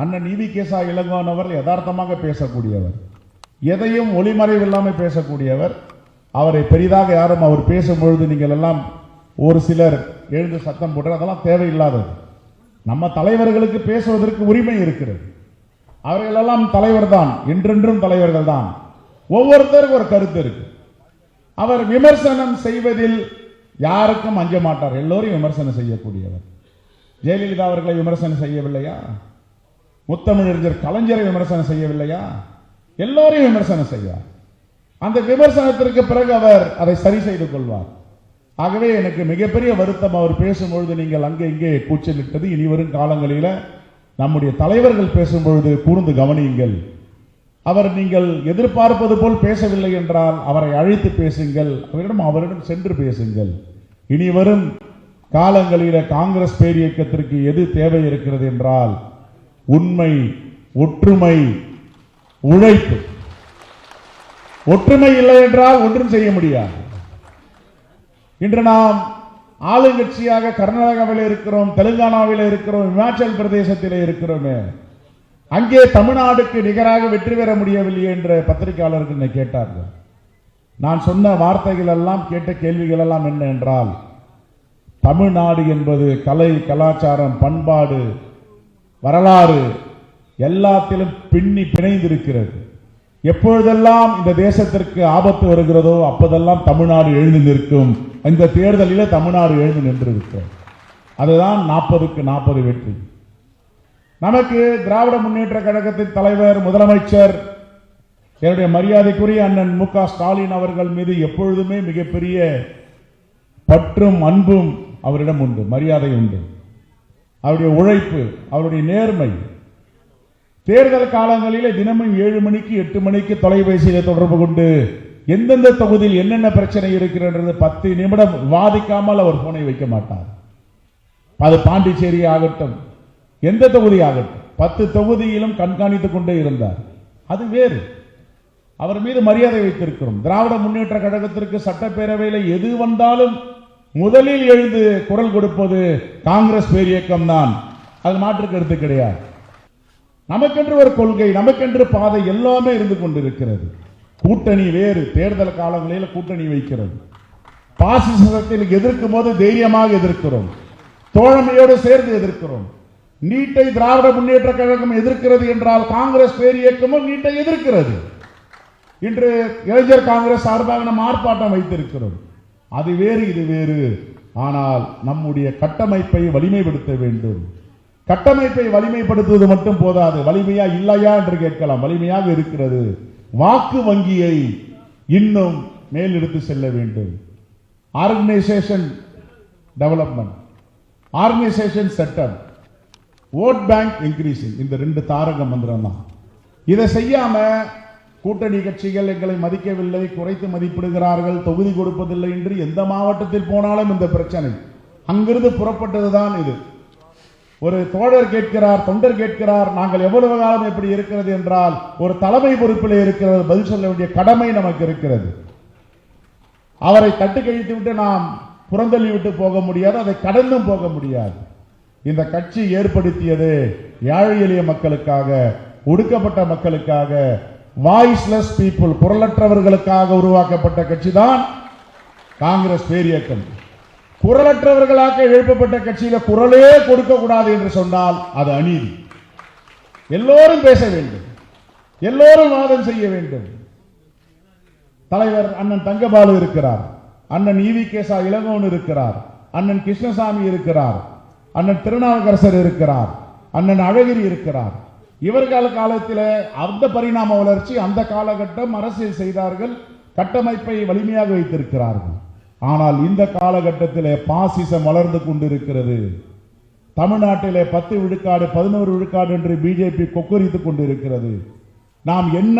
அண்ணன் நீதி கேசா இளங்கோனவர் அவர்கள் யதார்த்தமாக பேசக்கூடியவர். எதையும் ஒளிமறைவு இல்லாமல் பேசக்கூடியவர். அவரை பெரிதாக யாரும் அவர் பேசும்பொழுது நீங்கள் எல்லாம் ஒரு சிலர் எழுந்து சத்தம் போட்டு அதெல்லாம் தேவையில்லாதது. நம்ம தலைவர்களுக்கு பேசுவதற்கு உரிமை இருக்கிறது. அவர்களெல்லாம் தலைவர் தான் என்றென்றும் தலைவர்கள் தான் ஒவ்வொருத்தருக்கும் ஒரு கருத்து இருக்கு. அவர் விமர்சனம் செய்வதில் யாருக்கும் அஞ்ச மாட்டார். எல்லோரும் விமர்சனம் செய்யக்கூடியவர். ஜெயலலிதா அவர்களை விமர்சனம் செய்யவில்லையா? முத்தமிழறிஞர் கலைஞரை விமர்சனம் செய்யவில்லையா? எல்லோரையும் விமர்சனம் செய்வார். அந்த விமர்சனத்திற்கு பிறகு அவர் அதை சரி செய்து கொள்வார். ஆகவே எனக்கு மிகப்பெரிய வருத்தம் அவர் பேசும்பொழுது நீங்கள் அங்கே இங்கே கூச்சலிட்டது இனி வரும் காலங்களில நம்முடைய தலைவர்கள் பேசும்பொழுது கூர்ந்து கவனியுங்கள். அவர் நீங்கள் எதிர்பார்ப்பது போல் பேசவில்லை என்றால் அவரை அழைத்து பேசுங்கள் அவரிடம் அவரிடம் சென்று பேசுங்கள். இனி வரும் காலங்களில காங்கிரஸ் பேரியக்கத்திற்கு எது தேவை இருக்கிறது என்றால் உண்மை ஒற்றுமை உழைப்பு. ஒற்றுமை இல்லை என்றால் ஒன்றும் செய்ய முடியாது. இன்று நாம் ஆளுங்கட்சியாக கர்நாடகாவில் இருக்கிறோம் தெலுங்கானாவில் இருக்கிறோம் இமாச்சல் பிரதேசத்தில் இருக்கிறோமே. அங்கே தமிழ்நாடுக்கு நிகராக வெற்றி பெற முடியவில்லை என்று பத்திரிகையாளர்கள் என்னை கேட்டார்கள். நான் சொன்ன வார்த்தைகள் எல்லாம் கேட்ட கேள்விகள் எல்லாம் என்ன என்றால் தமிழ்நாடு என்பது கலை கலாச்சாரம் பண்பாடு வரலாறு எல்லாத்திலும் பின்னி பிணைந்திருக்கிறது. எப்பொழுதெல்லாம் இந்த தேசத்திற்கு ஆபத்து வருகிறதோ அப்போதெல்லாம் தமிழ்நாடு எழுந்து நிற்கும். இந்த தேர்தலில் தமிழ்நாடு எழுந்து நின்றிருக்கிறது அதுதான் நாற்பதுக்கு நாற்பது வெற்றி. நமக்கு திராவிட முன்னேற்ற கழகத்தின் தலைவர் முதலமைச்சர் என்னுடைய மரியாதைக்குரிய அண்ணன் மு ஸ்டாலின் அவர்கள் மீது எப்பொழுதுமே மிகப்பெரிய பற்றும் அன்பும் அவரிடம் உண்டு மரியாதை உண்டு. அவருடைய உழைப்பு அவருடைய நேர்மை. தேர்தல் காலங்களிலே தினமும் ஏழு மணிக்கு எட்டு மணிக்கு தொலைபேசியில் தொடர்பு கொண்டு எந்தெந்த தொகுதியில் என்னென்ன பிரச்சனை இருக்கிறது பத்து நிமிடம் வாதிக்காமல் அவர் போனை வைக்க மாட்டார். அது பாண்டிச்சேரி ஆகட்டும் எந்த தொகுதி ஆகட்டும் பத்து தொகுதியிலும் கண்காணித்துக் கொண்டே இருந்தார். அது வேறு. அவர் மீது மரியாதை வைத்திருக்கிறோம். திராவிட முன்னேற்ற கழகத்திற்கு சட்டப்பேரவையில் எது வந்தாலும் முதலில் எழுந்து குரல் கொடுப்பது காங்கிரஸ் பேரியக்கம் தான் அது மாற்று கருத்து கிடையாது. நமக்கென்று ஒரு கொள்கை நமக்கென்று பாதை எல்லாமே இருந்து கொண்டிருக்கிறது. கூட்டணி வேறு தேர்தல் காலங்களில் கூட்டணி வைக்கிறது. பாசிசத்தில் எதிர்க்கும் போது தைரியமாக எதிர்க்கிறோம். தோழமையோடு சேர்ந்து எதிர்க்கிறோம். நீட்டை திராவிட முன்னேற்ற கழகம் எதிர்க்கிறது என்றால் காங்கிரஸ் பேர் இயக்கமும் நீட்டை எதிர்க்கிறது. இன்று இளைஞர் காங்கிரஸ் சார்பாக நாம் ஆர்ப்பாட்டம் வைத்திருக்கிறோம். அது வேறு இது வேறு. ஆனால் நம்முடைய கட்டமைப்பை வலிமைப்படுத்த வேண்டும். கட்டமைப்பை வலிமைப்படுத்துவது மட்டும் போதாது. வலிமையா இல்லையா என்று கேட்கலாம். வலிமையாக இருக்கிறது. வாக்கு வங்கியை இன்னும் மேலெடுத்து செல்ல வேண்டும். Organisation development organisation setup of bank increasing இந்த ரெண்டு தாரக மந்திரம் தான் இதை செய்யாம கூட்டணி கட்சிகள் எங்களை மதிக்கவில்லை குறைத்து மதிப்பிடுகிறார்கள் தொகுதி கொடுப்பதில்லை என்று எந்த மாவட்டத்தில் போனாலும் இந்த பிரச்சனை. அங்கிருந்து புறப்பட்டதுதான் இது. ஒரு தோழர் கேட்கிறார் தொண்டர் கேட்கிறார் நாங்கள் எவ்வளவு காலம் எப்படி இருக்கிறது என்றால் ஒரு தலைமை பொறுப்பில் இருக்கிறது பதில் சொல்ல வேண்டிய கடமை நமக்கு இருக்கிறது. அவரை தட்டு கழித்து விட்டு நாம் புறந்தள்ளி விட்டு போக முடியாது அதை கடந்தும் போக முடியாது. இந்த கட்சி ஏற்படுத்தியது ஏழை எளிய மக்களுக்காக ஒடுக்கப்பட்ட மக்களுக்காக வாய்ஸ்லெஸ் பீப்புள் குரலற்றவர்களுக்காக உருவாக்கப்பட்ட கட்சி தான் காங்கிரஸ் பேரியக்கம் குரலற்றவர்களாக எழுப்பப்பட்ட கட்சியில குரலே கொடுக்க கூடாது என்று சொன்னால் அது அநீதி. எல்லோரும் பேச வேண்டும். எல்லோரும் வாதம் செய்ய வேண்டும். தலைவர் அண்ணன் தங்கபாலு இருக்கிறார். அண்ணன் ஈவி கேசா இளங்கோன் இருக்கிறார். அண்ணன் கிருஷ்ணசாமி இருக்கிறார். அண்ணன் திருநாவுக்கரசர் இருக்கிறார். அண்ணன் அழகிரி இருக்கிறார். இவர்கள் காலத்தில் அந்த பரிணாம வளர்ச்சி அந்த காலகட்டம் அரசியல் செய்தார்கள் கட்டமைப்பை வலிமையாக வைத்திருக்கிறார்கள். ஆனால் இந்த காலகட்டத்தில் பாசிசம் வளர்ந்து கொண்டிருக்கிறது. தமிழ்நாட்டிலே பத்து விழுக்காடு பதினோரு விழுக்காடு என்று பிஜேபி கொக்கரித்து கொண்டிருக்கிறது. நாம் என்ன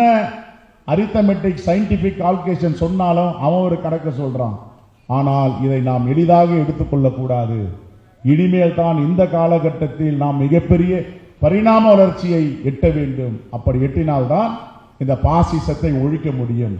அரித்தமெட்டிக் சயின்டிபிக் கால்குலேஷன் சொன்னாலும் அவன் ஒரு கணக்கு சொல்கிறான் ஆனால் இதை நாம் எளிதாக எடுத்துக்கொள்ளக்கூடாது இனிமேல் தான் இந்த காலகட்டத்தில் நாம் மிகப்பெரிய பரிணாம வளர்ச்சியை எட்ட வேண்டும். அப்படி எட்டினால்தான் இந்த பாசிசத்தை ஒழிக்க முடியும்.